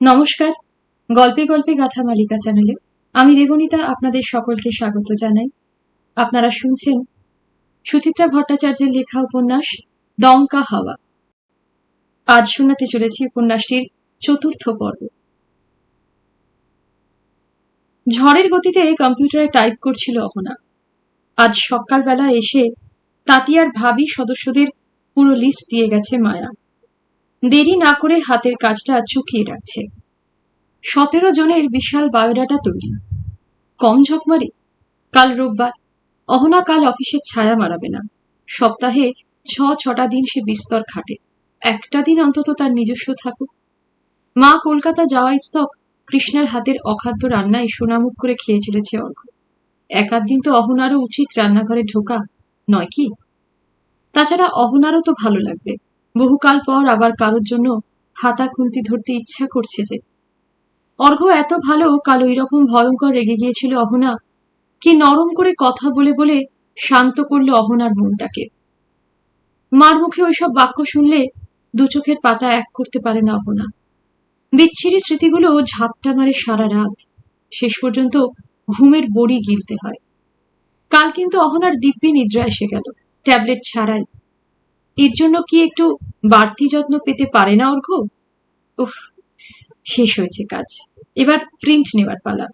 নমস্কার। গল্পে গল্পে গাথা মালিকা চ্যানেলে আমি দেবনীতা আপনাদের সকলকে স্বাগত জানাই। আপনারা শুনছেন সুচিত্রা ভট্টাচার্যের লেখা উপন্যাস দমকা হাওয়া। আজ শোনাতে চলেছি উপন্যাসটির চতুর্থ পর্ব। ঝড়ের গতিতে কম্পিউটারে টাইপ করছিল অহনা আজ সকালবেলা এসে তাতিয়ার ভাবি সদস্যদের পুরো লিস্ট দিয়ে গেছে মায়া। দেরি না করে হাতের কাজটা চুকিয়ে রাখছে। সতেরো জনের বিশাল বায়োডাটা তৈরি। কম ঝকমারি। কাল রোববার। অহনা কাল অফিসে ছায়া মারাবে না। সপ্তাহে ছ, ছটা দিন সে বিস্তর খাটে। একটা দিন অন্তত তার নিজস্ব থাকুক। মা কলকাতা যাওয়াই স্তক কৃষ্ণার হাতের অখাদ্য রান্নায় সোনামুখ করে খেয়ে চলেছে অর্ঘ এক আধ দিন তো অহনারও উচিত রান্নাঘরে ঢোকা, নয় কি? তাছাড়া অহনারও তো ভালো লাগবে। বহুকাল পর আবার কারোর জন্য হাতা খুন্তি ধরতে ইচ্ছা করছে যে। অর্ঘ এত ভালো, কাল ওই রকম ভয়ঙ্কর রেগে গিয়েছিল অহনা, কি নরম করে কথা বলে বলে শান্ত করল অহনার মনটাকে। মার মুখে ওইসব বাক্য শুনলে দু চোখের পাতা এক করতে পারে না অহনা। বিচ্ছিরি স্মৃতিগুলো ঝাপটা মারে সারা রাত। শেষ পর্যন্ত ঘুমের বড়ি গিলতে হয়। কাল কিন্তু অহনার দিব্যি নিদ্রা এসে গেল, ট্যাবলেট ছাড়াই। এর জন্য কি একটু বাড়তি যত্ন পেতে পারে না অর্ঘ? উফ, শেষ হয়েছে কাজ। এবার প্রিন্ট নেওয়ার পালা।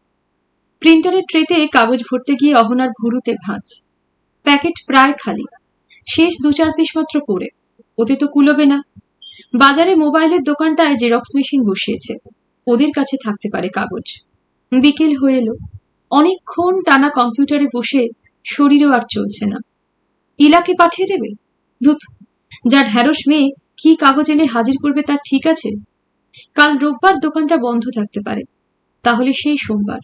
প্রিন্টারের ট্রেতে কাগজ ভরতে গিয়ে অহনার ভুরুতে ভাঁজ। প্যাকেট প্রায় খালি। শেষ দু চার পিস মাত্র পড়ে। ওতে তো কুলোবে না। বাজারে মোবাইলের দোকানটায় জেরক্স মেশিন বসিয়েছে। ওদের কাছে থাকতে পারে কাগজ। বিকেল হয়ে এলো। অনেকক্ষণ টানা কম্পিউটারে বসে শরীরও আর চলছে না। ইলাকে পাঠিয়ে দেবে? ধুত যা ঢ্যাঁড়স মেয়ে কি কাগজ এনে হাজির করবে তার ঠিক আছে? কাল রোববার দোকানটা বন্ধ থাকতে পারে। তাহলে সেই সোমবার।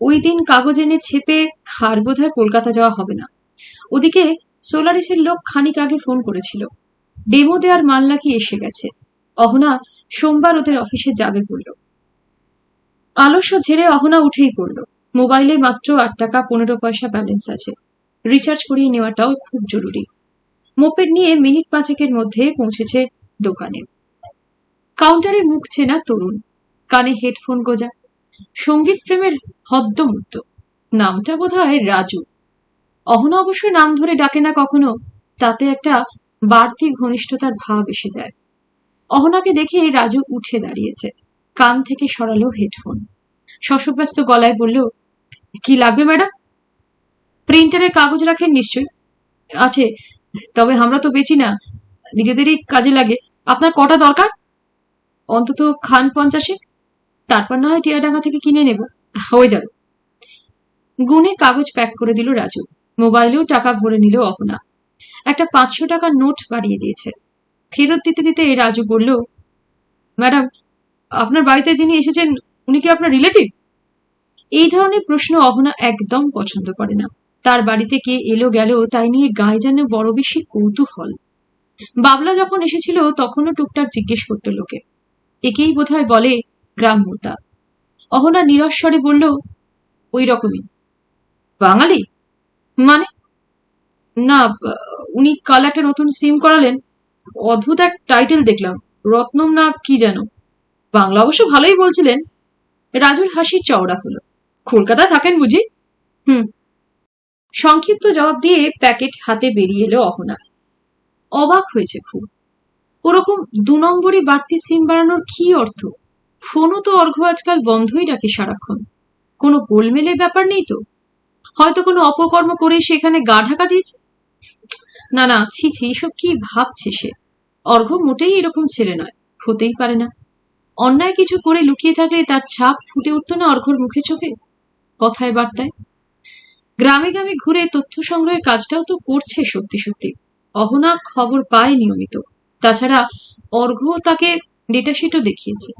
ওই দিন কাগজ এনে ছেপে হার বোধহয় কলকাতা যাওয়া হবে না। ওদিকে সোলারিসের লোক খানিক আগে ফোন করেছিল। ডেমো দেওয়ার মাল নাকি এসে গেছে। অহনা সোমবার ওদের অফিসে যাবে বলল। আলস্য ঝেড়ে অহনা উঠেই পড়ল। মোবাইলে মাত্র আট টাকা পনেরো পয়সা ব্যালেন্স আছে। রিচার্জ করিয়ে নেওয়াটাও খুব জরুরি। মোপেড নিয়ে মিনিট পাঁচেকের মধ্যে পৌঁছেছে দোকানে। কাউন্টারে মুখ চেনা তরুণ। কানে হেডফোন গোজা। সংগীত প্রেমের হদ্দমুক্ত। নামটা বোধ হয় রাজু। অহনা অবশ্য নাম ধরে ডাকে না কখনো, তাতে একটা বাড়তি ঘনিষ্ঠতার ভাব এসে যায়। অহনাকে দেখে রাজু উঠে দাঁড়িয়েছে। কান থেকে সরালো হেডফোন। শশব্যস্ত গলায় বলল, কি লাগবে ম্যাডাম? প্রিন্টারে কাগজ রাখেন নিশ্চয়ই। আছে তবে আমরা তো বেচি না। নিজেদেরই কাজে লাগে। আপনার কটা দরকার? অন্তত খান পঞ্চাশে। তারপর না হয় টিয়াডাঙ্গা থেকে কিনে নেব। হয়ে যাবে। গুনে কাগজ প্যাক করে দিল রাজু। মোবাইলেও টাকা ভরে নিল অহনা একটা পাঁচশো টাকার নোট বাড়িয়ে দিয়েছে। ফেরত দিতে দিতে রাজু বলল, ম্যাডাম, আপনার বাড়িতে যিনি এসেছেন, উনি কি আপনার রিলেটিভ? এই ধরনের প্রশ্ন অহনা একদম পছন্দ করে না। তার বাড়িতে কে এলো গেল তাই নিয়ে গায়ে যেন বড় বেশি কৌতূহল। বাবলা যখন এসেছিল তখনও টুকটাক জিজ্ঞেস করতো লোকে। একেই বোধহয় বলে গ্রাম মোতা অহনা নিরস্বরে বলল, ওই রকমই। বাঙালি? মানে? না, উনি কাল একটা নতুন সিম করালেন। অদ্ভুত এক টাইটেল দেখলাম। রত্নম না কি যেন? বাংলা অবশ্য ভালোই বলছিলেন। রাজুর হাসি চওড়া হলো। কলকাতায় থাকেন বুঝি? হুম সংক্ষিপ্ত জবাব দিয়ে প্যাকেট হাতে বেরিয়ে এলো অহনা। অবাক হয়েছে খুব। ওরকম দু নম্বরই বাড়তি সিম বাড়ানোর কি অর্থ? ফোনও তো অর্ঘ আজকাল বন্ধই রাখে সারাক্ষণ। কোনো গোলমেলে ব্যাপার নেই তো? হয়তো কোনো অপকর্ম করে সেখানে গা ঢাকা দিয়েছে? না না, ছি ছি, এসব কি ভাবছে সে? অর্ঘ মোটেই এরকম ছেলে নয়, হতেই পারে না। অন্যায় কিছু করে লুকিয়ে থাকলে তার ছাপ ফুটে উঠতো না অর্ঘর মুখে চোখে? কথায় বার্তায়। গ্রামে গ্রামে ঘুরে তথ্য সংগ্রহের কাজটাও তো করছে সত্যি সত্যি। অহনা খবর পায় নিয়মিত। তাছাড়া অর্ঘ তাকে ডেটাশিটও দেখিয়েছে।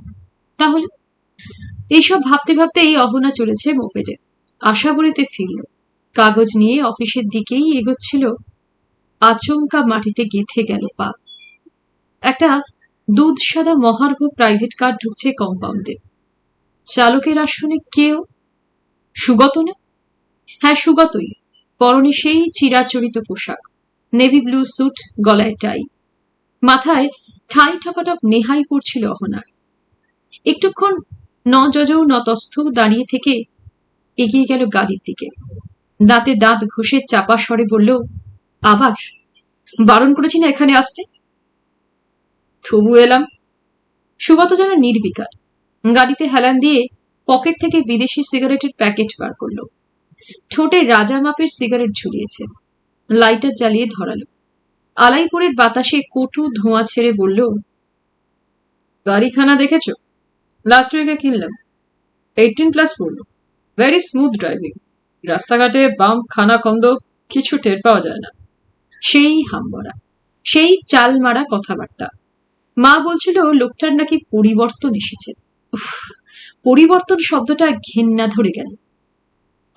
তাহলে? এইসব ভাবতে ভাবতে এই অহনা চলেছে মোপেডে আশাবরীতে ফিরল। কাগজ নিয়ে অফিসের দিকেই এগোচ্ছিল। আচমকা মাটিতে গেঁথে গেল পা। একটা দুধ সাদা মহার্ঘ প্রাইভেট কার ঢুকছে কম্পাউন্ডে চালকের আসনে কেউ? সুগত না? হ্যাঁ সুগতই। পরনে সেই চিরাচরিত পোশাক। নেভি ব্লু স্যুট, গলায় টাই। মাথায় ঠাই ঠাপাটপ নেহাই পড়ছিল অহনার। একটুক্ষণ ন যজ নতস্থ দাঁড়িয়ে থেকে এগিয়ে গেল গাড়ির দিকে। দাঁতে দাঁত ঘষে চাপা স্বরে বলল, আবার? বারণ করেছি না এখানে আসতে? তবু এলাম। সুগত যেন নির্বিকার। গাড়িতে হেলান দিয়ে পকেট থেকে বিদেশি সিগারেটের প্যাকেট বার করল। ঠোঁটে রাজা মাপের সিগারেট ঝুলিয়েছে। লাইটার জ্বালিয়ে ধরালো। আলাইপুরের বাতাসে কটু ধোঁয়া ছেড়ে বলল, গাড়িখানা দেখেছ? লাস্ট উইকে কিনলাম। এইটিন প্লাস পড়ল। ভেরি স্মুথ ড্রাইভিং রাস্তাঘাটে বাম খানা কন্দ কিছু টের পাওয়া যায় না। সেই হামবরা সেই চাল মারা কথাবার্তা। মা বলছিল, লোকটার নাকি পরিবর্তন এসেছে। পরিবর্তন শব্দটা ঘেন্না ধরে গেল।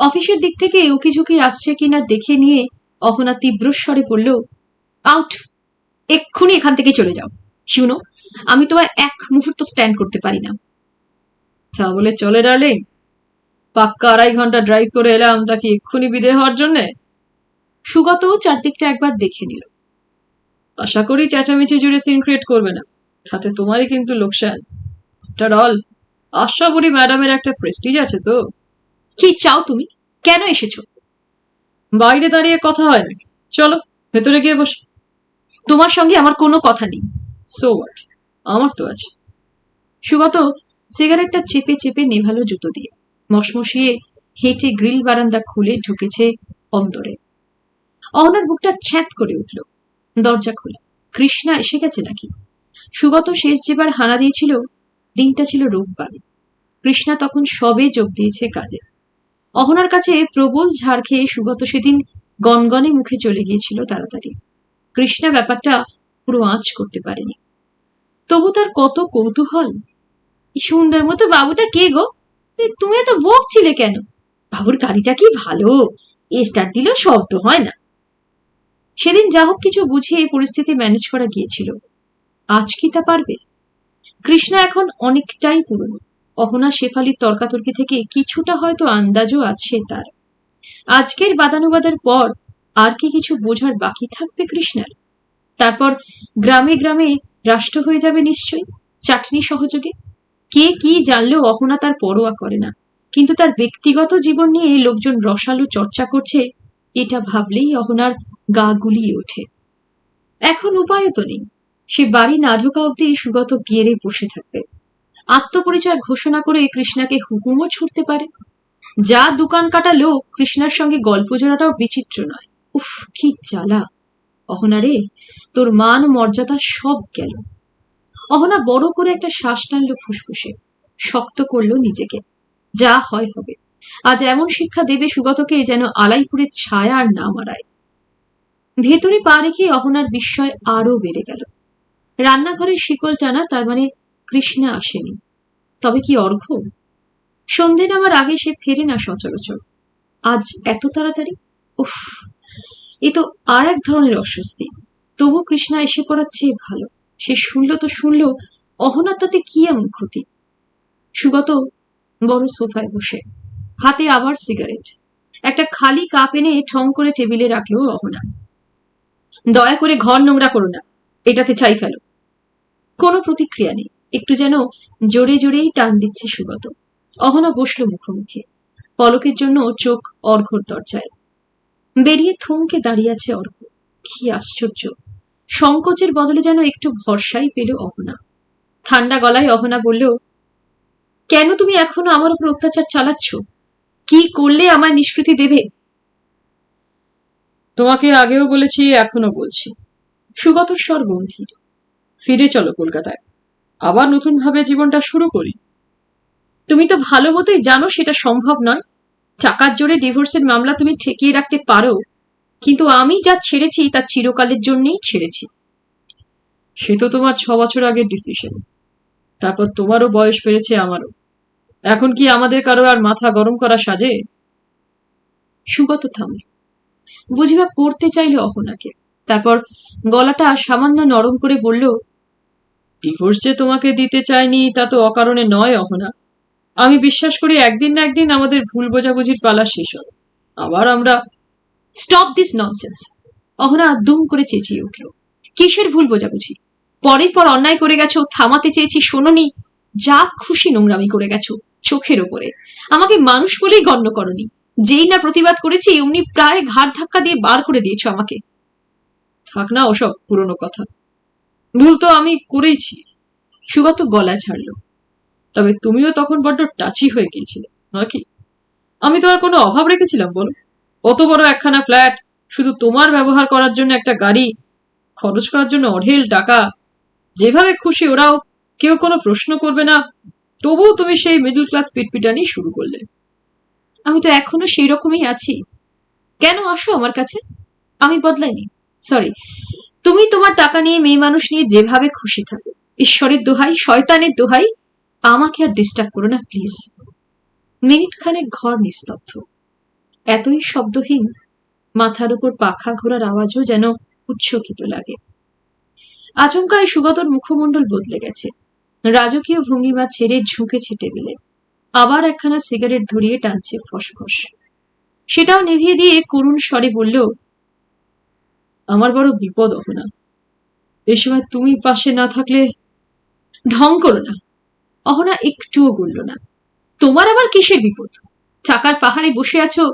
অফিসের দিক থেকে উকি ঝুঁকি আসছে কিনা দেখে নিয়ে অহনা তীব্রস্বরে বলল, আউট! এক্ষুনি এখান থেকে চলে যাও। শুনো, আমি তোমায় এক মুহূর্ত স্ট্যান্ড করতে পারি না। তা বলে চলে ডার্লিং। পাক্কা আড়াই ঘণ্টা ড্রাইভ করে এলাম তাকে এক্ষুনি বিদে হওয়ার জন্যে? সুগত চারদিকটা একবার দেখে নিল। আশা করি চেঁচামেচি জুড়ে সিন ক্রিয়েট করবে না। তাতে তোমারই কিন্তু লোকসান। আফটার অল আশাবরী ম্যাডামের একটা প্রেস্টিজ আছে তো? কি চাও তুমি? কেন এসেছ? বাইরে দাঁড়িয়ে কথা হয় নাকি চলো, ভেতরে গিয়ে বস। তোমার সঙ্গে আমার কোনো কথা নেই। সো হোয়াট আমার তো আছে। সুগত সিগারেটটা চেপে চেপে নেভালো জুতো দিয়ে। মশমশিয়ে হেঁটে গ্রিল বারান্দা খুলে ঢুকেছে অন্তরে। অহনার বুকটা ছ্যাঁত করে উঠল। দরজা খোলা। কৃষ্ণা এসে গেছে নাকি? সুগত শেষ যেবার হানা দিয়েছিল, দিনটা ছিল রোববার। কৃষ্ণা তখন সবে যোগ দিয়েছে কাজে। অহনার কাছে প্রবল ঝাড় খেয়ে সুগত সেদিন গনগনে মুখে চলে গিয়েছিল তাড়াতাড়ি। কৃষ্ণা ব্যাপারটা পুরো আঁচ করতে পারেনি। তবু তার কত কৌতূহল। সুন্দর মতো বাবুটা কে গো? তুমি এত বকছিলে কেন? বাবুর গাড়িটা কি ভালো? স্টার্ট দিলেও শব্দ হয় না। সেদিন যা হোক কিছু বুঝিয়ে পরিস্থিতি ম্যানেজ করা গিয়েছিল। আজ কি তা পারবে? কৃষ্ণা এখন অনেকটাই পুরনো। অহনা শেফালির তর্কাতর্কি থেকে কিছুটা হয়তো আন্দাজও আছে তার। আজকের বাদানুবাদের পর আর কি কিছু বোঝার বাকি থাকবে কৃষ্ণার? তারপর গ্রামে গ্রামে রাষ্ট্র হয়ে যাবে নিশ্চয়ই, চাটনি সহযোগে? কে কি জানলেও অহনা তার পরোয়া করে না। কিন্তু তার ব্যক্তিগত জীবন নিয়ে লোকজন রসালো চর্চা করছে, এটা ভাবলেই অহনার গা গুলিয়ে ওঠে। এখন উপায়ও তো নেই। সে বাড়ি না ঢোকা অব্দি সুগত গেড়ে বসে থাকবে। আত্মপরিচয় ঘোষণা করে কৃষ্ণাকে হুকুমও ছুটতে পারে। যা দোকান কাটা লোক কৃষ্ণার সঙ্গে গল্প জোড়াটাও বিচিত্র নয়। উফ, কি জ্বালা। অহনা রে, তোর মান মর্যাদা সব গেল। অহনা বড় করে একটা শ্বাস টানলো ফুসফুসে। শক্ত করল নিজেকে। যা হয় হবে। আজ এমন শিক্ষা দেবে সুগতকে যেন আলাইপুরের ছায়া আর না মারায়। ভেতরে পা রেখে অহনার বিস্ময় আরও বেড়ে গেল। রান্নাঘরের শিকল টানা, তার মানে কৃষ্ণা আসেনি। তবে কি অর্ঘ সন্ধে নামার আগে সে ফেরে না সচরাচর। আজ এত তাড়াতাড়ি? উফ, এ তো আর এক ধরনের অস্বস্তি। তবু কৃষ্ণা এসে পড়ার চেয়ে ভালো। সে শুনল তো শুনল, অহনার তাতে কি এমন ক্ষতি? সুগত বড় সোফায় বসে, হাতে আবার সিগারেট। একটা খালি কাপ এনে ঠং করে টেবিলে রাখল অহনা। দয়া করে ঘর নোংরা করো না, এটাতে চাই ফেলো। কোনো প্রতিক্রিয়া নেই। একটু যেন জোরে জোরেই টান দিচ্ছে সুগত অহনা বসল মুখোমুখি। পলকের জন্য চোখ অর্ঘর দরজায়। বেরিয়ে থমকে দাঁড়িয়ে আছে অর্ঘ কি আশ্চর্য! সংকোচের বদলে যেন একটু ভরসাই পেল অহনা। ঠান্ডা গলায় অহনা বলল কেন তুমি এখনও আমার উপর অত্যাচার চালাচ্ছ? কি করলে আমার নিষ্কৃতি দেবে? তোমাকে আগেও বলেছি এখনও বলছি। সুগত স্বর গম্ভীর। ফিরে চলো কলকাতায়। আবার নতুন ভাবে জীবনটা শুরু করি? তুমি তো ভালো মতোই জানো সেটা সম্ভব নয়। টাকার জোরে ডিভোর্সের মামলা তুমি ঠেকিয়ে রাখতে পারো, কিন্তু আমি যা ছেড়েছি তা চিরকালের জন্যই ছেড়েছি। সে তো তোমার ছ বছর আগের ডিসিশন তারপর তোমারও বয়স বেড়েছে আমারও। এখন কি আমাদের কারও আর মাথা গরম করা সাজে? সুগত থামল বুঝিবা, পড়তে চাইল অহনাকে। তারপর গলাটা সামান্য নরম করে বলল ডিভোর্স যে তোমাকে দিতে চাইনি, তা তো অকারণে নয়, অহনা। আমি বিশ্বাস করি একদিন না একদিন আমাদের ভুল বোঝাবুঝির পালা শেষ হবে। আবার আমরা স্টপ দিস ননসেন্স অহনা দুম করে চেঁচিয়ে উঠল। কিসের ভুল বোঝাবুঝি? পরের পর অন্যায় করে গেছো, থামাতে চেয়েছি, শোনোনি। যা খুশি নোংরামি করে গেছো চোখের ওপরে। আমাকে মানুষ বলেই গণ্য করনি। যেই না প্রতিবাদ করেছি অমনি প্রায় ঘাড় ধাক্কা দিয়ে বার করে দিয়েছ আমাকে। থাক না ওসব পুরনো কথা। ভুল তো আমি করেইছি সুগত গলা ছাড়লো। তবে তুমিও তখন বড্ড টাচি হয়ে গিয়েছিলে নাকি আমি তো আর কোনো অভাব রেখেছিলাম, বলো। অত বড় একখানা ফ্ল্যাট শুধু তোমার ব্যবহার করার জন্য একটা গাড়ি, খরচ করার জন্য অঢেল টাকা। যেভাবে খুশি ওরাও, কেউ কোনো প্রশ্ন করবে না। তবুও তুমি সেই মিডল ক্লাস পিটপিটানি শুরু করলে। আমি তো এখনও সেই রকমই আছি। কেন আসো আমার কাছে? আমি বদলাইনি। সরি তুমি তোমার টাকা নিয়ে মেয়ে মানুষ নিয়ে যেভাবে খুশি থাকো, ঈশ্বরের দোহাই, শয়তানের দোহাই, আমাকে আর ডিস্টার্ব করো না প্লিজ মিনিট খানেক ঘর নিস্তব্ধ। এতই শব্দহীন, মাথার উপর পাখা ঘোরার আওয়াজও যেন উচ্চকিত লাগে। আচমকায় সুগতর মুখমণ্ডল বদলে গেছে। রাজকীয় ভঙ্গিমা ছেড়ে ঝুঁকেছে টেবিলে। আবার একখানা সিগারেট ধরিয়ে টানছে ফসফস। সেটাও নিভিয়ে দিয়ে করুণ স্বরে বলল আমার বড় বিপদ অহনা এই সময় তুমি পাশে না থাকলে ঢং করো না। অহনা একটুও গড়ল না। তোমার আবার কিসের বিপদ? টাকার পাহাড়ে বসে আছো?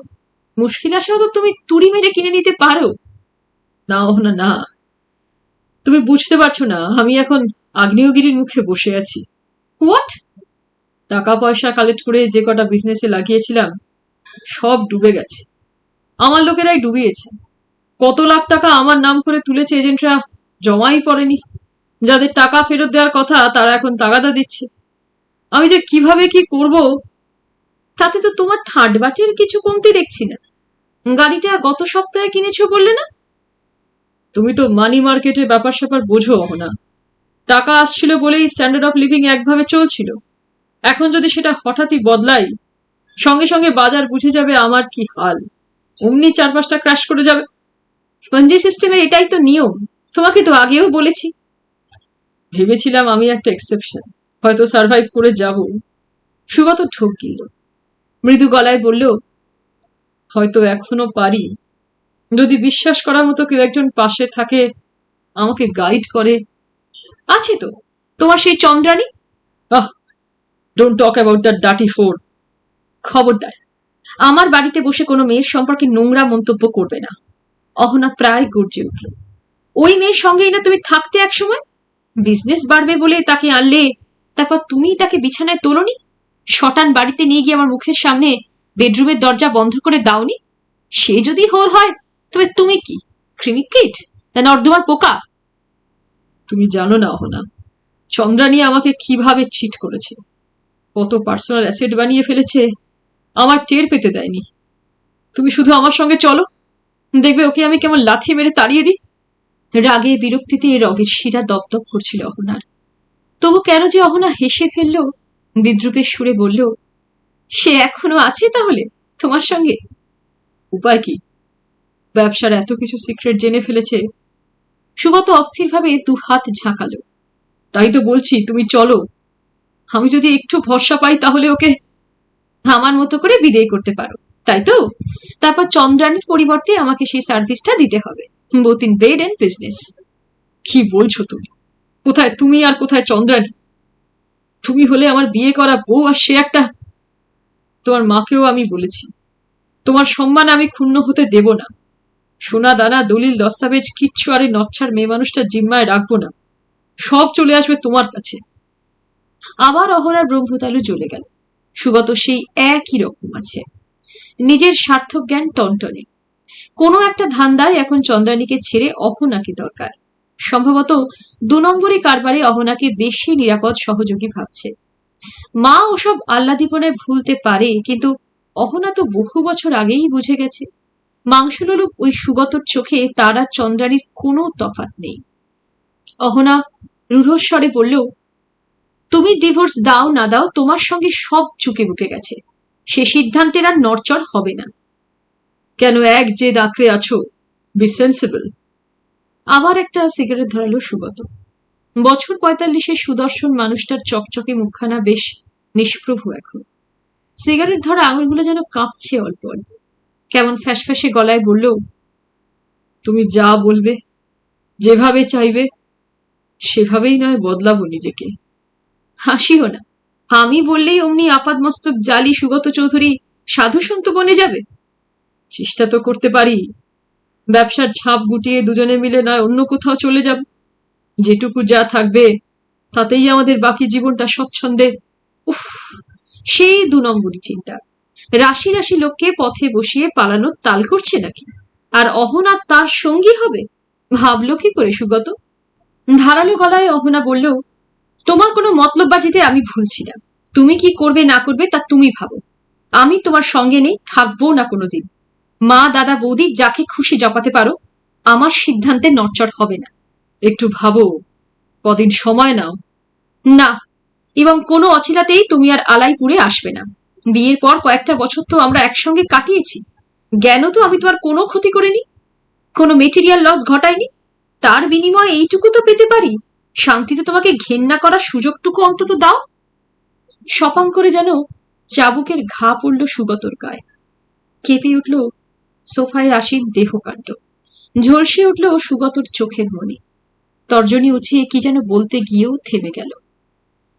মুশকিল আসলেও তো তুমি তুড়ি মেরে কিনে নিতে পারো। না, অহনা, না। তুমি বুঝতে পারছ না, আমি এখন আগ্নেয়গিরির মুখে বসে আছি। হোয়াট? টাকা পয়সা কালেক্ট করে যে কটা বিজনেসে লাগিয়েছিলাম, সব ডুবে গেছে। আমার লোকেরাই ডুবিয়েছে। কত লাখ টাকা আমার নাম করে তুলেছে এজেন্টরা? জমাই পড়েনি। যাদের টাকা ফেরত দেওয়ার কথা, তারা এখন তাগাদা দিচ্ছে। আমি যে কীভাবে কি করব? তাতে তো তোমার ঠাট বাটির কিছু কমতি দেখছি না। গাড়িটা গত সপ্তাহে কিনেছো বললে না? তুমি তো মানি মার্কেটে ব্যাপার স্যাপার বোঝো না টাকা আসছিল বলেই স্ট্যান্ডার্ড অফ লিভিং একভাবে চলছিল। এখন যদি সেটা হঠাৎই বদলাই, সঙ্গে সঙ্গে বাজার বুঝে যাবে আমার কি হাল। অমনি চার পাঁচটা ক্র্যাশ করে যাবে। পঞ্জি সিস্টেমের এটাই তো নিয়ম। তোমাকে তো আগেও বলেছি। ভেবেছিলাম আমি একটা এক্সেপশন হয়তো সার্ভাইভ করে যাব। সুগত ঠোক গিল মৃদু গলায় বলল, হয়তো এখনও পারি। যদি বিশ্বাস করার মতো কেউ একজন পাশে থাকে, আমাকে গাইড করে। আছে তো। তোমার সেই Chandrani ah don't talk about that ডাটি four খবরদার। আমার বাড়িতে বসে কোনো মেয়ের সম্পর্কে নোংরা মন্তব্য করবে না। অহনা প্রায় গর্জে উঠল। ওই মেয়ের সঙ্গেই না তুমি থাকতে এক সময় বিজনেস বাড়বে বলে তাকে আনলে, তারপর তুমি তাকে বিছানায় তোলনি? শটান বাড়িতে নিয়ে গিয়ে আমার মুখের সামনে বেডরুমের দরজা বন্ধ করে দাওনি? সে যদি হোর হয়, তবে তুমি কি, ক্রিমিকিট না নর্দমার পোকা? তুমি জানো না, অহনা, চন্দ্রানী আমাকে কীভাবে চিট করেছে? কত পার্সোনাল অ্যাসেট বানিয়ে ফেলেছে আমার টের পেতে দেয়নি। তুমি শুধু আমার সঙ্গে চলো। দেখবে ওকে আমি কেমন লাথি মেরে তাড়িয়ে দিই? রাগে বিরক্তিতে রগের শিরা দপদপ করছিল অহনার। তবু কেন যে অহনা হেসে ফেলল, বিদ্রুপের সুরে বলল, সে এখনও আছে তাহলে তোমার সঙ্গে? উপায় কি? ব্যবসার এত কিছু সিক্রেট জেনে ফেলেছে। সুগত অস্থিরভাবে দু হাত ঝাঁকালো। তাই তো বলছি, তুমি চলো। আমি যদি একটু ভরসা পাই তাহলে ওকে আমার মতো করে বিদেয় করতে পারো। তাই তো? তারপর চন্দ্রানীর পরিবর্তে আমাকে সেই সার্ভিসটা দিতে হবে। Both in bed and business কি বলছো তুমি? কোথায় তুমি আর কোথায় চন্দ্রানী তুমি হলে আমার বিয়ে করা বউ আর সে একটা। তোমার মাকেও আমি বলেছি। তোমার সম্মান আমি ক্ষুণ্ণ হতে দেব না। সোনা, দানা, দলিল, দস্তাবেজ, কিচ্ছু আর এই নচ্ছার মেয়ে মানুষটা জিম্মায় রাখব না। সব চলে আসবে তোমার কাছে। আবার অহরার ব্রহ্মতালু জ্বলে গেল। সুগত সেই একই রকম আছে। নিজের সার্থক জ্ঞান টনটনে। কোনো একটা ধান্দায় এখন চন্দ্রানীকে ছেড়ে অহনাকে দরকার। সম্ভবত দু নম্বরী কারবারে অহনাকে বেশি নিরাপদ, সহযোগী ভাবছে। মা ওসব আহ্লাদীপনায় ভুলতে পারে, কিন্তু অহনা তো বহু বছর আগেই বুঝে গেছে। মাংসলোলুপ ওই সুগতর চোখে তারা চন্দ্রানীর কোনো তফাত নেই। অহনা রূঢ়স্বরে বলল তুমি ডিভোর্স দাও না দাও, তোমার সঙ্গে সব চুকে বুকে গেছে। সে সিদ্ধান্তের আর নড়চড় হবে না। কেন এক যে দাঁকড়ে আছো? বি সেন্সিবল আবার একটা সিগারেট ধরালো সুগত বছর পঁয়তাল্লিশের সুদর্শন মানুষটার চকচকে মুখখানা বেশ নিষ্প্রভ এখন। সিগারেট ধরা আঙুলগুলো যেন কাঁপছে অল্প অল্প। কেমন ফ্যাসফ্যাসে গলায় বলল, তুমি যা বলবে, যেভাবে চাইবে, সেভাবেই নয় বদলাবো নিজেকে। হাসিও না। আমি বললেই অমনি আপাদ মস্তক জালি সুগত চৌধুরী সাধু সন্ত বনে যাবে? চেষ্টা তো করতে পারি। ব্যবসার ছাপ গুটিয়ে দুজনে মিলে নয় অন্য কোথাও চলে যাব। যেটুকু যা থাকবে, তাতেই আমাদের বাকি জীবনটা স্বচ্ছন্দে। উফ, সেই দু নম্বরই চিন্তা। রাশি রাশি লোককে পথে বসিয়ে পালানোর তাল করছে নাকি? আর অহনা তার সঙ্গী হবে? ভাবলো কি করে সুগত? ধারালো গলায় অহনা বলল তোমার কোনো মতলববাজিতে আমি ভুলছি না তুমি কি করবে, না করবে, তা তুমি ভাবো। আমি তোমার সঙ্গে নেই, থাকব না কোনোদিন। মা, দাদা, বৌদি, যাকে খুশি জপাতে পারো, আমার সিদ্ধান্তে নড়চড় হবে না। একটু ভাবো, কদিন সময় নাও। না, এবং কোনো অছিলাতেই তুমি আর আলাইপুরে আসবে না। বিয়ের পর কয়েকটা বছর তো আমরা একসঙ্গে কাটিয়েছি। জ্ঞান তো আমি তোমার কোনো ক্ষতি করিনি? কোনো মেটেরিয়াল লস ঘটাইনি? তার বিনিময়ে এইটুকু তো পেতে পারি। শান্তিতে তোমাকে ঘেন্না করার সুযোগটুকু অন্তত দাও। সপাং করে যেন চাবুকের ঘা পড়ল সুগতর গায়ে। কেঁপে উঠল সোফায় আসীন দেহকাণ্ড। ঝলসে উঠল সুগতর চোখের মনি। তর্জনী উঠিয়ে কি যেন বলতে গিয়েও থেমে গেল।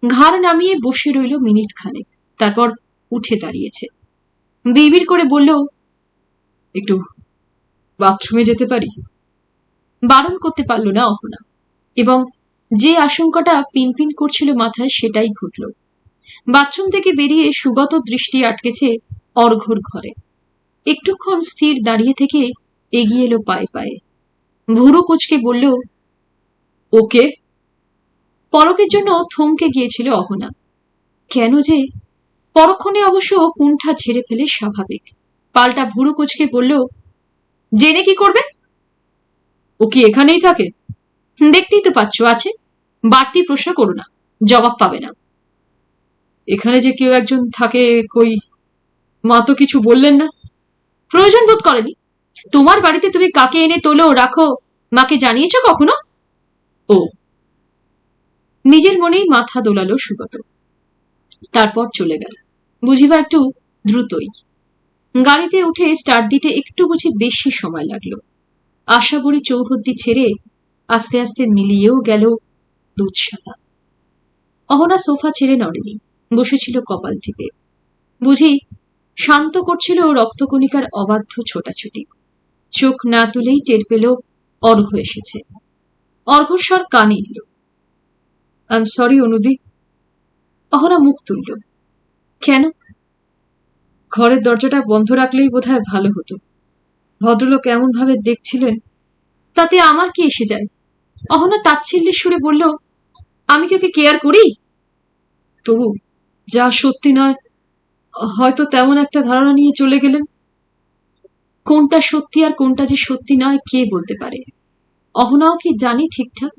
ঘাড় নামিয়ে বসে রইল মিনিট খানেক তারপর উঠে দাঁড়িয়েছে। বিড়বিড় করে বলল, একটু বাথরুমে যেতে পারি? বারণ করতে পারল না অহনা, এবং যে আশঙ্কাটা পিনপিন করছিল মাথায় সেটাই ঘটল। বাথরুম থেকে বেরিয়ে সুগত দৃষ্টি আটকেছে অর্ঘর ঘরে। একটুক্ষণ স্থির দাঁড়িয়ে থেকে এগিয়ে এলো পায়ে পায়ে। ভুরু কোচকে বলল, ওকে? পলকের জন্য থমকে গিয়েছিল অহনা। কেন যে? পরক্ষণে অবশ্য কুণ্ঠা ছেড়ে ফেলে স্বাভাবিক। পাল্টা ভুরু কোচকে বলল, জেনে কি করবে? ও কি এখানেই থাকে? দেখতেই তো পাচ্ছ, আছে। বাড়তি প্রশ্ন করো না, জবাব পাবে না। এখানে যে কেউ একজন থাকে কই, মা তো কিছু বললেন না। প্রয়োজন বোধ করেনি। তোমার বাড়িতে তুমি কাকে এনে তোলো, রাখো, মাকে জানিয়েছো কখনো? ও। নিজের মনেই মাথা দোলালো সুগত তারপর চলে গেল। বুঝিবা একটু দ্রুতই। গাড়িতে উঠে স্টার্ট দিতে একটু বুঝি বেশি সময় লাগল। আশাবরী চৌহদ্দি ছেড়ে আস্তে আস্তে মিলিয়েও গেল দুধশালা অহনা সোফা ছেড়ে নড়েনি, বসেছিল কপাল টিপে। বুঝি শান্ত করছিল রক্তকণিকার অবাধ্য ছোটাছুটি। চোখ না তুলেই টের পেল অর্ঘ এসেছে। অর্ঘস্বর কানে এলো। I am sorry Anudi. Ahana মুখ তুলল। কেন? ঘরের দরজাটা বন্ধ রাখলেই বোধহয় ভালো হতো। ভদ্রলোক এমন ভাবে দেখছিলেন, তাতে আমার কি এসে যায়? অহনা তাচ্ছিল্যের সুরে বলল, আমি কি ওকে কেয়ার করি? তবু যা সত্যি নয়, হয়তো তেমন একটা ধারণা নিয়ে চলে গেলেন। কোনটা সত্যি আর কোনটা যে সত্যি নয়, কে বলতে পারে? অহনাও কি জানি ঠিকঠাক?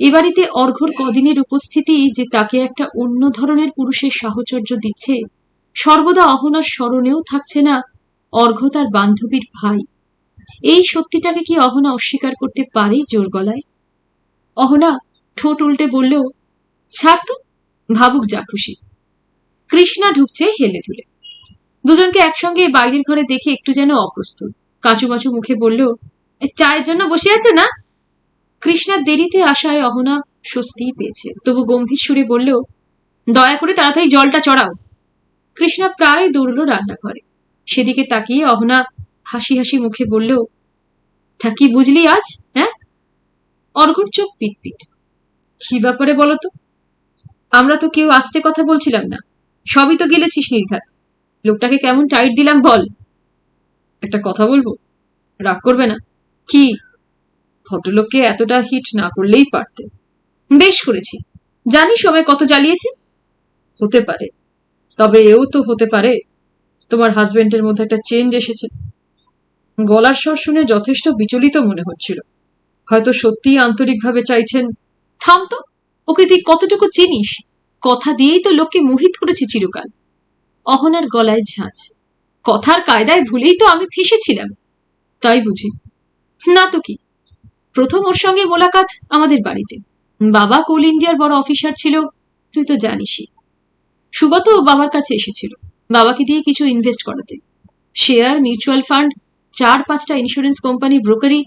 এ বাড়িতে অর্ঘর কদিনের উপস্থিতি যে তাকে একটা অন্য ধরনের পুরুষের সাহচর্য দিচ্ছে, সর্বদা অহনার স্মরণেও থাকছে না অর্ঘ তার বান্ধবীর ভাই। এই সত্যিটাকে কি অহনা অস্বীকার করতে পারে জোর গলায়? অহনা ঠোঁট উল্টে বলল ছাড় তো, ভাবুক যা খুশি। কৃষ্ণা ঢুকছে হেলে ধুলে। দুজনকে একসঙ্গে বাইরের ঘরে দেখে একটু যেন অপ্রস্তুত। কাঁচুমাচু মুখে বলল চায়ের জন্য বসে আছে না? কৃষ্ণার দেরিতে আসায় অহনা স্বস্তিই পেয়েছে। তবু গম্ভীর সুরে বলল দয়া করে তাড়াতাড়ি জলটা চড়াও। কৃষ্ণা প্রায় দৌড়ল রান্নাঘরে। সেদিকে তাকিয়ে অহনা হাসি হাসি মুখে বলল তা কি বুঝলি আজ হ্যাঁ? অর্ঘর চোখ পিটপিট। কি ব্যাপারে বলো তো আমরা তো কেউ আস্তে কথা বলছিলাম না। সবই তো গেলেছিস নির্ঘাত। লোকটাকে কেমন টাইট দিলাম বল। একটা কথা বলব? রাগ করবে না? কি? ভদ্রলোককে এতটা হিট না করলেই পারতে। বেশ করেছি। জানি সময় কত জ্বালিয়েছে। হতে পারে। তবে এও তো হতে পারে। তোমার হাজবেন্ডের মধ্যে একটা চেঞ্জ এসেছে। গলার স্বর শুনে যথেষ্ট বিচলিত মনে হচ্ছিল। হয়তো সত্যিই আন্তরিকভাবে চাইছেন, থাম তো, ওকে তুই কতটুকু চিনিস? কথা দিয়েই তো লোককে মোহিত করেছে চিরকাল। অহনার গলায় ঝাঁঝ কথার কায়দায় ভুলেই তো আমি ফেসেছিলাম। তাই বুঝি। না তো কি? প্রথম ওর সঙ্গে মোলাকাত আমাদের বাড়িতে। বাবা কোল ইন্ডিয়ার বড় অফিসার ছিল, তুই তো জানিসই। সুগত বাবার কাছে এসেছিল, বাবাকে দিয়ে কিছু ইনভেস্ট করাতে। শেয়ার, মিউচুয়াল ফান্ড, চার পাঁচটা ইন্স্যুরেন্স কোম্পানি ব্রোকারি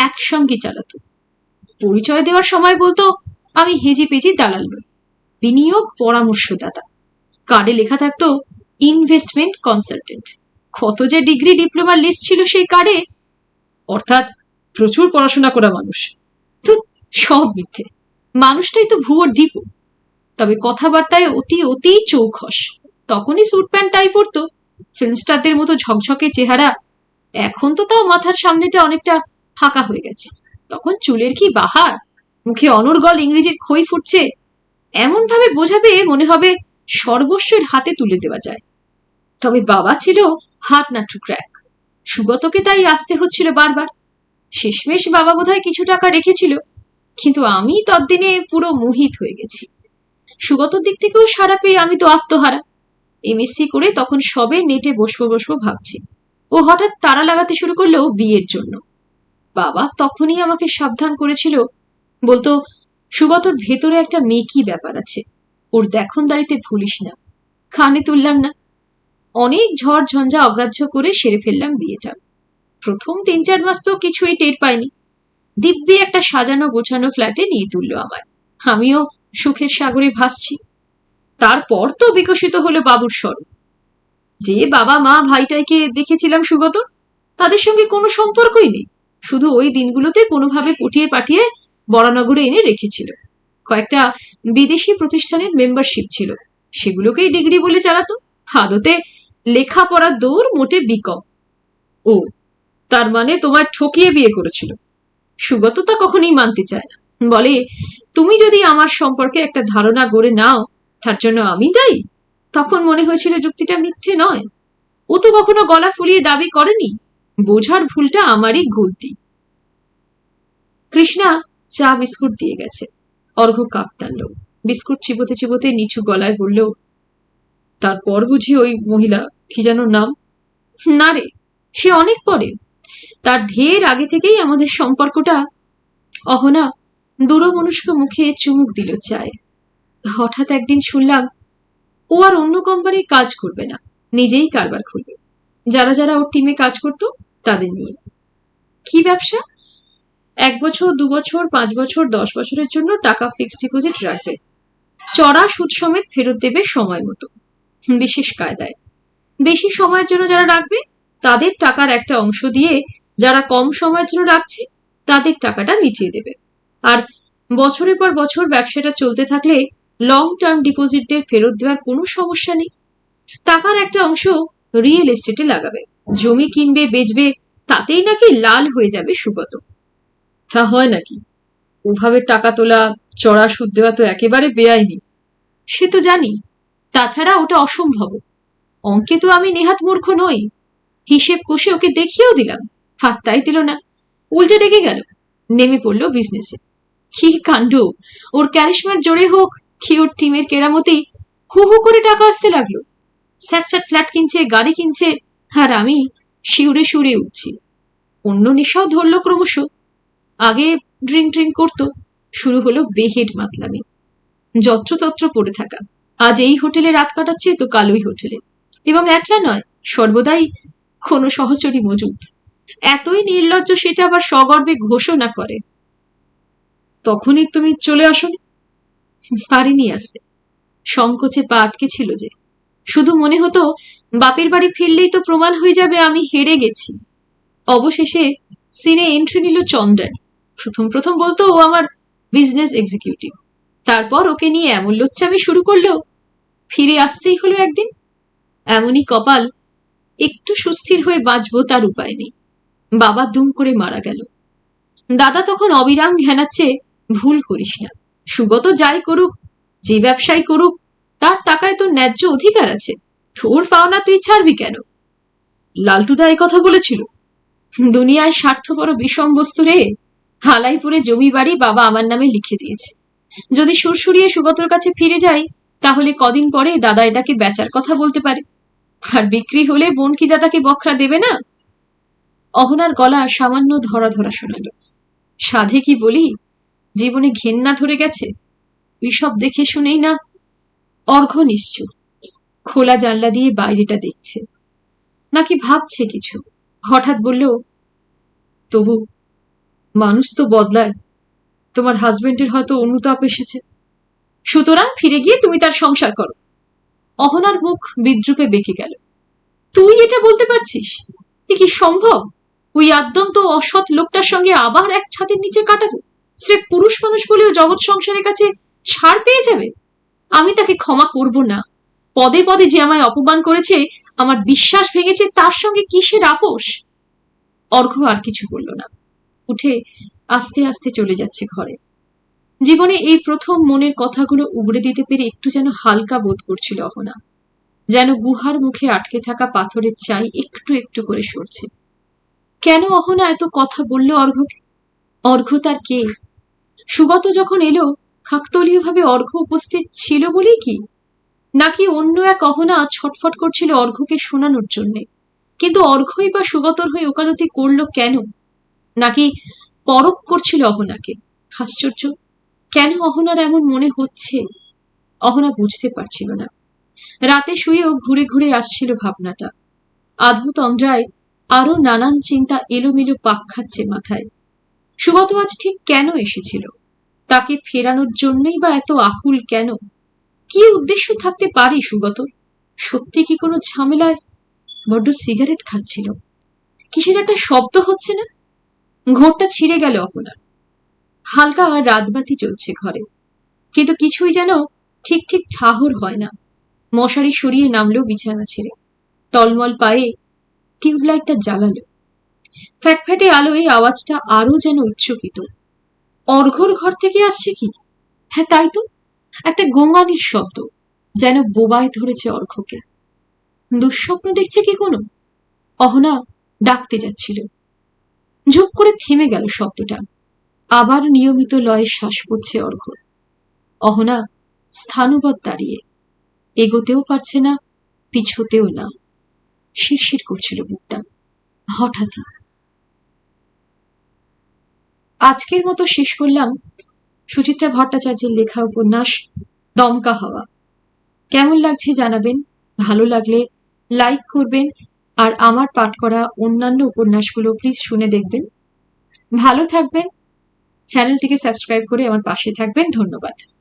একসঙ্গে চালাতো। পরিচয় দেওয়ার সময় বলতো, আমি হেজি পেজি দালাল নই। বিনিয়োগ পরামর্শদাতা কার্ডে লেখা থাকতো, ইনভেস্টমেন্ট কনসালটেন্ট। কত যে ডিগ্রি ডিপ্লোমার লিস্ট ছিল সেই কার্ডে, অর্থাৎ প্রচুর পড়াশোনা করা মানুষ। তো সব মিথ্যে। মানুষটাই তো ভুয়ো ডিপো। তবে কথাবার্তায় অতি অতি চৌখস। তখনই স্যুট প্যান্ট টাই পরতো। ফিল্ম স্টারদের মতো ঝকঝকে চেহারা। এখন তো তাও মাথার সামনেটা অনেকটা ফাঁকা হয়ে গেছে। তখন চুলের কি বাহার? মুখে অনর্গল ইংরেজির খই ফুটছে? এমন ভাবে বোঝাবে মনে হবে সর্বস্বের হাতে তুলে দেওয়া যায়। তবে বাবা ছিল হাত না টুকরাক সুগতকে তাই আসতে হচ্ছিল বারবার। শেষমেশ বাবা বোধহয় কিছু টাকা রেখেছিল, কিন্তু আমি ততদিনে পুরো মোহিত হয়ে গেছি। সুগতর দিক থেকেও সারা পেয়ে আমি তো আত্মহারা। এমএসসি করে তখন সবে নেটে বসবো বসবো ভাবছি। ও হঠাৎ তারা লাগাতে শুরু করল বিয়ের জন্য। বাবা তখনই আমাকে সাবধান করেছিল। বলতো সুগতর ভেতরে একটা মেকি ব্যাপার আছে। ওর দেখনদারিতে ভুলিস না। খানে তুললাম না। অনেক ঝড় ঝঞ্ঝা অগ্রাহ্য করে সেরে ফেললাম বিয়েটা। প্রথম তিন চার মাস তো কিছুই টের পাইনি। দিব্যি একটা সাজানো গোছানো ফ্ল্যাটে নিয়ে তুললো আমায়। আমিও সুখের সাগরে ভাসছি। তারপর তো বিকশিত হলো বাবুর স্বরূপ। যে বাবা মা ভাইটাইকে দেখেছিলাম সুগত তাদের সঙ্গে কোনো সম্পর্কই নেই। শুধু ওই দিনগুলোতে কোনোভাবে পটিয়ে পাঠিয়ে বরানগরে এনে রেখেছিল। কয়েকটা বিদেশি প্রতিষ্ঠানের মেম্বারশিপ ছিল। সেগুলোকেই ডিগ্রি বলে চালাতো আদতে লেখাপড়ার দৌড় মোটে বিকম। ও, তার মানে তোমার ঠকিয়ে বিয়ে করেছিল। সুগত তা কখনই মানতে চায় না। বলে, তুমি যদি আমার সম্পর্কে একটা ধারণা গড়ে নাও, তার জন্য আমি দায়ী। তখন মনে হয়েছিল যুক্তিটা মিথ্যে নয়। ও তো কখনো গলা ফুলিয়ে দাবি করেনি। বোঝার ভুলটা আমারই গলতি কৃষ্ণা চা বিস্কুট দিয়ে গেছে। অর্ঘ কাপ টানলো। বিস্কুট চিবোতে চিবোতে নিচু গলায় বলল, তারপর বুঝি ওই মহিলা কি যেন নাম? না রে, সে অনেক পরে। তার ঢের আগে থেকেই আমাদের সম্পর্কটা অহনা দূরমনুষ্ক মুখে চুমুক দিল চায়। হঠাৎ একদিন শুনলাম, ও আর অন্য কোম্পানির কাজ করবে না, নিজেই কারবার খুলবে। যারা যারা ওর টিমে কাজ করতো তাদের নিয়ে। কি ব্যবসা? এক বছর, দু বছর, পাঁচ বছর, দশ বছরের জন্য টাকা ফিক্সড ডিপোজিট রাখবে। চড়া সুদ সমেত ফেরত দেবে সময় মতো, বিশেষ কায়দায়। বেশি সময়ের জন্য যারা রাখবে, তাদের টাকার একটা অংশ দিয়ে যারা কম সময়ের জন্য রাখছে, তাদের টাকাটা মিটিয়ে দেবে। আর বছরের পর বছর ব্যবসাটা চলতে থাকলে লং টার্ম ডিপোজিটদের ফেরত দেওয়ার কোনো সমস্যা নেই। টাকার একটা অংশ রিয়েল এস্টেটে লাগাবে। জমি কিনবে, বেচবে, তাতেই নাকি লাল হয়ে যাবে সুগত তা হয় নাকি? ওভাবে টাকা তোলা, চড়া সুদ দেওয়া তো একেবারে বেআইনি। সে তো জানি, তাছাড়া ওটা অসম্ভব। অঙ্কে তো আমি নেহাত মূর্খ নই। হিসেব কষে ওকে দেখিয়েও দিলাম, ফাত্তাই দিল না। উল্টে ডেকে গেল, নেমে পড়ল বিজনেসে কি কাণ্ড! ওর ক্যারিশমার জোরে হোক, কি ওর টিমের কেরামতেই হু হু করে টাকা আসতে লাগল। স্যাট স্যাট ফ্ল্যাট কিনছে, গাড়ি কিনছে আর আমি শিউরে শিউরে উঠছি। অন্য নেশাও ধরলো ক্রমশ। আগে ড্রিঙ্ক ড্রিঙ্ক করতো, শুরু হলো বেহেড মাতলামি। যত্রতত্র পড়ে থাকা। আজ এই হোটেলে রাত কাটাচ্ছে তো কাল ওই হোটেলে। এবং একলা নয়, সর্বদাই কোনো সহচরী মজুদ। এতই নির্লজ্জ সেটা আবার সগর্বে ঘোষণা করে। তখনই তুমি চলে আসনি? পারিনি আসতে। সংকোচে পা আটকে ছিল যে। শুধু মনে হতো বাপের বাড়ি ফিরলেই তো প্রমাণ হয়ে যাবে আমি হেরে গেছি। অবশেষে সিনে এন্ট্রি নিল চন্দ্রানী। প্রথম প্রথম বলতো ও আমার বিজনেস এক্সিকিউটিভ তারপর ওকে নিয়ে এমন লোচ্চামি শুরু করল, ফিরে আসতেই হলো একদিন। এমনই কপাল একটু সুস্থির হয়ে বাঁচবো তার উপায় নেই। বাবা দুম করে মারা গেল। দাদা তখন অবিরাম ঘেনাচ্ছে, ভুল করিস না। সুগত যাই করুক, যে ব্যবসায় করুক, তার টাকায় তোর ন্যায্য অধিকার আছে। তোর পাওনা তুই ছাড়বি কেন? লালটুদা কথা বলেছিল। দুনিয়ায় স্বার্থপর বিষম বস্তু রে। হালাইপুরে জমি বাড়ি বাবা আমার নামে লিখে দিয়েছে। যদি সুরসুরিয়ে সুগতর কাছে ফিরে যাই, তাহলে কদিন পরে দাদা এটাকে বেচার কথা বলতে পারে। আর বিক্রি হলে বোন কি দাদাকে বখরা দেবে না? অহনার গলা সামান্য ধরা ধরা শোনাল। সাধে কি বলি? জীবনে ঘেন্না ধরে গেছে। এইসব দেখে শুনেই না অর্ঘ নিশ্চুপ। খোলা জানলা দিয়ে বাইরেটা দেখছে। নাকি ভাবছে কিছু? হঠাৎ বলল, তবু মানুষ তো বদলায়। তোমার হাজবেন্ডের হয়তো অনুতাপ এসেছে। সুতরাং ফিরে গিয়ে তুমি তার সংসার করো। অহনার মুখ বিদ্রুপে বেঁকে গেল। তুই এটা বলতে পারছিস? এ কি সম্ভব? ওই আদ্যন্ত অসৎ লোকটার সঙ্গে আবার এক ছাদের নিচে কাটাবে? সে পুরুষ মানুষ বলেও জগৎ সংসারের কাছে ছাড় পেয়ে যাবে? আমি তাকে ক্ষমা করব না। পদে পদে যে আমায় অপমান করেছে, আমার বিশ্বাস ভেঙেছে, তার সঙ্গে কিসের আপোষ? অর্ঘ আর কিছু বলল না। উঠে আস্তে আস্তে চলে যাচ্ছে ঘরে। জীবনে এই প্রথম মনের কথাগুলো উগড়ে দিতে পেরে একটু যেন হালকা বোধ করছিল অহনা। যেন গুহার মুখে আটকে থাকা পাথরের চাই একটু একটু করে সরছে। কেন অহনা এত কথা বলল অর্ঘকে অর্ঘ তার কে? সুগত যখন এলো কাকতলীয় ভাবে অর্ঘ উপস্থিত ছিল বলেই কি? নাকি অন্য এক অহনা ছটফট করছিল অর্ঘকে শোনানোর জন্যে। কিন্তু অর্ঘই বা সুগতর হয়ে ওকালতি করল কেন? নাকি পরক করছিল অহনাকে? আশ্চর্য, কেন অহনার এমন মনে হচ্ছে? অহনা বুঝতে পারছিল না। রাতে শুয়েও ঘুরে ঘুরে আসছিল ভাবনাটা। আধু তন্দ্রায় আরও নানান চিন্তা এলোমেলো পাক খাচ্ছে মাথায়। সুগত আজ ঠিক কেন এসেছিল? তাকে ফেরানোর জন্যই বা এত আকুল কেন? কি উদ্দেশ্য থাকতে পারে সুগত সত্যি কি কোনো ঝামেলায় বড্ড সিগারেট খাচ্ছিল? কিসের একটা শব্দ হচ্ছে না? ঘোরটা ছিঁড়ে গেল অপনার হালকা রাতবাতি চলছে ঘরে। কিন্তু কিছুই যেন ঠিক ঠিক ঠাহর হয় না। মশারি সরিয়ে নামলো বিছানা ছেড়ে। টলমল পায়ে টিউবলাইটটা জ্বালালো। ফ্যাটফ্যাটে আলোয় আওয়াজটা আরও যেন উচ্চকিত অর্ঘর ঘর থেকে আসছে কি? হ্যাঁ তাই তো। একটা গোঙানির শব্দ, যেন বোবায় ধরেছে অর্ঘকে দুঃস্বপ্ন দেখছে কি কোনো? অহনা ডাকতে যাচ্ছিল। ঝুপ করে থেমে গেল শব্দটা। আবার নিয়মিত লয়ে শ্বাস পড়ছে অর্ঘ অহনা স্থানুবৎ দাঁড়িয়ে। এগোতেও পারছে না, পিছোতেও না। শিরশির করছিল বুকটা হঠাৎই। আজকের মতো শেষ করলাম। সুচিত্রা ভট্টাচার্যের লেখা উপন্যাস দমকা হওয়া। কেমন লাগছে জানাবেন? ভালো লাগলে লাইক করবেন আর আমার পাঠ করা অন্যান্য উপন্যাসগুলো প্লিজ শুনে দেখবেন। ভালো থাকবেন। চ্যানেলটিকে সাবস্ক্রাইব করে আমার পাশে থাকবেন। ধন্যবাদ।